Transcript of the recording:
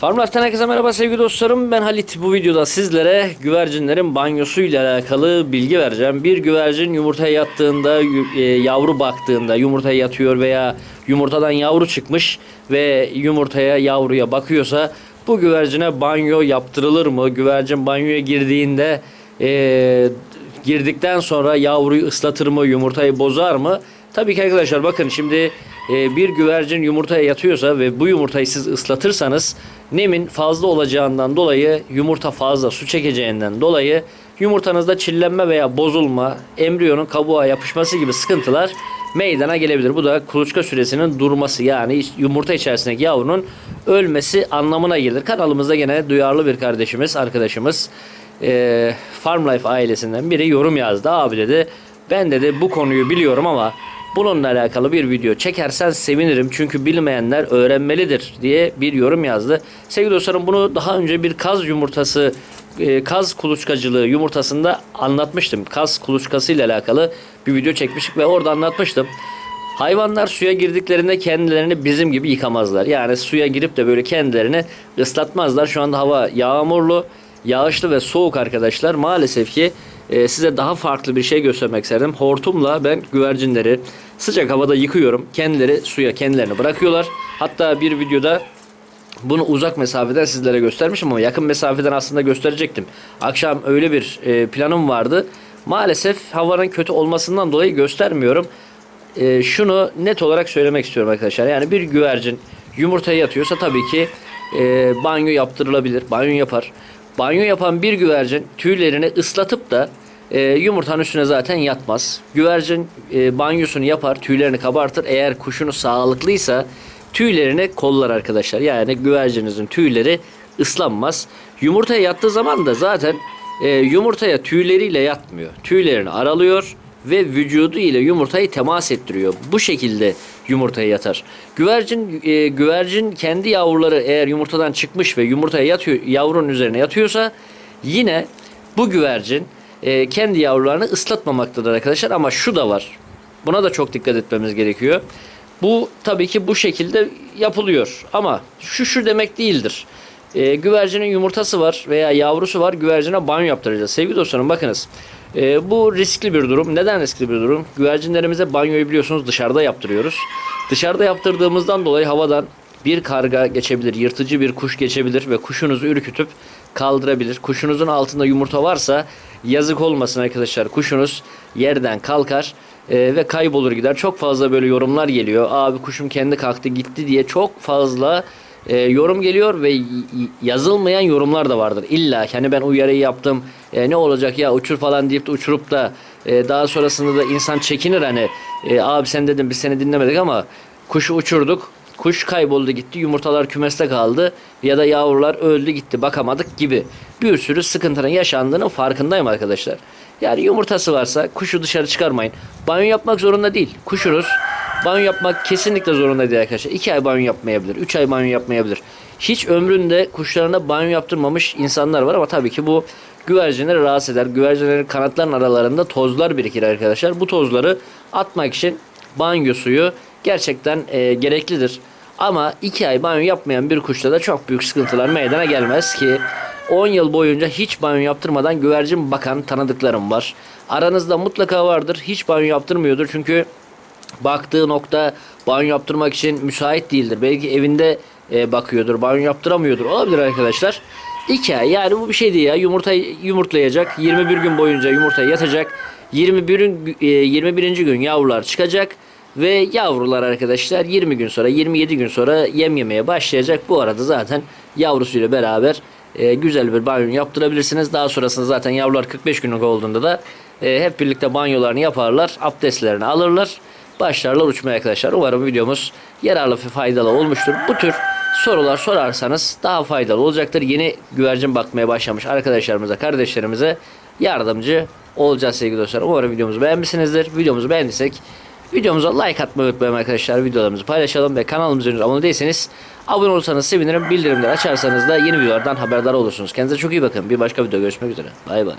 Farmlife'den herkese merhaba sevgili dostlarım. Ben Halit. Bu videoda sizlere güvercinlerin banyosuyla alakalı bilgi vereceğim. Bir güvercin yumurtaya yattığında, e, yavru baktığında, yumurtaya yatıyor veya yumurtadan yavru çıkmış ve yumurtaya, yavruya bakıyorsa bu güvercine banyo yaptırılır mı? Güvercin banyoya girdiğinde e, girdikten sonra yavruyu ıslatır mı, yumurtayı bozar mı? Tabii ki arkadaşlar bakın şimdi e, bir güvercin yumurtaya yatıyorsa ve bu yumurtayı siz ıslatırsanız nemin fazla olacağından dolayı yumurta fazla su çekeceğinden dolayı yumurtanızda çillenme veya bozulma, embriyonun kabuğa yapışması gibi sıkıntılar meydana gelebilir. Bu da kuluçka süresinin durması yani yumurta içerisindeki yavrunun ölmesi anlamına gelir. Kanalımızda gene duyarlı bir kardeşimiz, arkadaşımız e, Farm Life ailesinden biri yorum yazdı. Abi dedi ben dedi bu konuyu biliyorum ama bununla alakalı bir video çekersen sevinirim. Çünkü bilmeyenler öğrenmelidir diye bir yorum yazdı. Sevgili dostlarım bunu daha önce bir kaz yumurtası e, kaz kuluçkacılığı yumurtasında anlatmıştım. Kaz kuluçkası ile alakalı bir video çekmiştik ve orada anlatmıştım. Hayvanlar suya girdiklerinde kendilerini bizim gibi yıkamazlar. Yani suya girip de böyle kendilerini ıslatmazlar. Şu anda hava yağmurlu, yağışlı ve soğuk arkadaşlar. Maalesef ki e, size daha farklı bir şey göstermek istedim. Hortumla ben güvercinleri sıcak havada yıkıyorum. Kendileri suya kendilerini bırakıyorlar. Hatta bir videoda bunu uzak mesafeden sizlere göstermişim ama yakın mesafeden aslında gösterecektim. Akşam öyle bir e, planım vardı. Maalesef havanın kötü olmasından dolayı göstermiyorum. E, şunu net olarak söylemek istiyorum arkadaşlar. Yani bir güvercin yumurtaya yatıyorsa tabii ki e, banyo yaptırılabilir. Banyo yapar. Banyo yapan bir güvercin tüylerini ıslatıp da e, yumurtanın üstüne zaten yatmaz. Güvercin e, banyosunu yapar, tüylerini kabartır. Eğer kuşunuz sağlıklıysa tüylerini kollar arkadaşlar. Yani güvercinizin tüyleri ıslanmaz. Yumurtaya yattığı zaman da zaten e, yumurtaya tüyleriyle yatmıyor. Tüylerini aralıyor ve vücudu ile yumurtayı temas ettiriyor. Bu şekilde yumurtaya yatar. Güvercin e, güvercin kendi yavruları eğer yumurtadan çıkmış ve yumurtaya yatıyor yavrunun üzerine yatıyorsa yine bu güvercin e, kendi yavrularını ıslatmamaktadır arkadaşlar ama şu da var. Buna da çok dikkat etmemiz gerekiyor. Bu tabii ki bu şekilde yapılıyor ama şu şu demek değildir. E, güvercinin yumurtası var veya yavrusu var güvercine banyo yaptıracağız. Sevgili dostlarım bakınız. E, bu riskli bir durum. Neden riskli bir durum? Güvercinlerimize banyoyu biliyorsunuz dışarıda yaptırıyoruz. Dışarıda yaptırdığımızdan dolayı havadan bir karga geçebilir, yırtıcı bir kuş geçebilir ve kuşunuzu ürkütüp kaldırabilir. Kuşunuzun altında yumurta varsa yazık olmasın arkadaşlar. Kuşunuz yerden kalkar e, ve kaybolur gider. Çok fazla böyle yorumlar geliyor. Abi kuşum kendi kalktı gitti diye çok fazla e, yorum geliyor ve yazılmayan yorumlar da vardır. İlla hani ben uyarıyı yaptım e, ne olacak ya uçur falan deyip de uçurup da e, daha sonrasında da insan çekinir hani e, abi sen dedim biz seni dinlemedik ama kuşu uçurduk kuş kayboldu gitti yumurtalar kümeste kaldı ya da yavrular öldü gitti bakamadık gibi bir sürü sıkıntının yaşandığının farkındayım arkadaşlar. Yani yumurtası varsa kuşu dışarı çıkarmayın. Banyo yapmak zorunda değil. Kuşunuz banyo yapmak kesinlikle zorunda değil arkadaşlar. 2 ay banyo yapmayabilir. 3 ay banyo yapmayabilir. Hiç ömründe kuşlarına banyo yaptırmamış insanlar var ama tabii ki bu güvercinleri rahatsız eder. Güvercinlerin kanatlarının aralarında tozlar birikir arkadaşlar. Bu tozları atmak için banyo suyu gerçekten e, gereklidir. Ama 2 ay banyo yapmayan bir kuşta da çok büyük sıkıntılar meydana gelmez ki 10 yıl boyunca hiç banyo yaptırmadan güvercin bakan tanıdıklarım var. Aranızda mutlaka vardır. Hiç banyo yaptırmıyordur. Çünkü baktığı nokta banyo yaptırmak için müsait değildir. Belki evinde e, bakıyordur. Banyo yaptıramıyordur. Olabilir arkadaşlar. 2 ay yani bu bir şey değil ya. Yumurta yumurtlayacak. 21 gün boyunca yumurtaya yatacak. 21 gün, e, 21. gün yavrular çıkacak. Ve yavrular arkadaşlar 20 gün sonra 27 gün sonra yem yemeye başlayacak. Bu arada zaten yavrusuyla beraber e, güzel bir banyo yaptırabilirsiniz. Daha sonrasında zaten yavrular 45 günlük olduğunda da e, hep birlikte banyolarını yaparlar. Abdestlerini alırlar. Başlarlar uçmaya arkadaşlar. Umarım videomuz yararlı ve faydalı olmuştur. Bu tür sorular sorarsanız daha faydalı olacaktır. Yeni güvercin bakmaya başlamış arkadaşlarımıza, kardeşlerimize yardımcı olacağız sevgili dostlar. Umarım videomuzu beğenmişsinizdir. Videomuzu beğendiysek videomuza like atmayı unutmayın arkadaşlar. Videolarımızı paylaşalım ve kanalımıza abone değilseniz abone olursanız sevinirim. Bildirimleri açarsanız da yeni videolardan haberdar olursunuz. Kendinize çok iyi bakın. Bir başka video görüşmek üzere. Bay bay.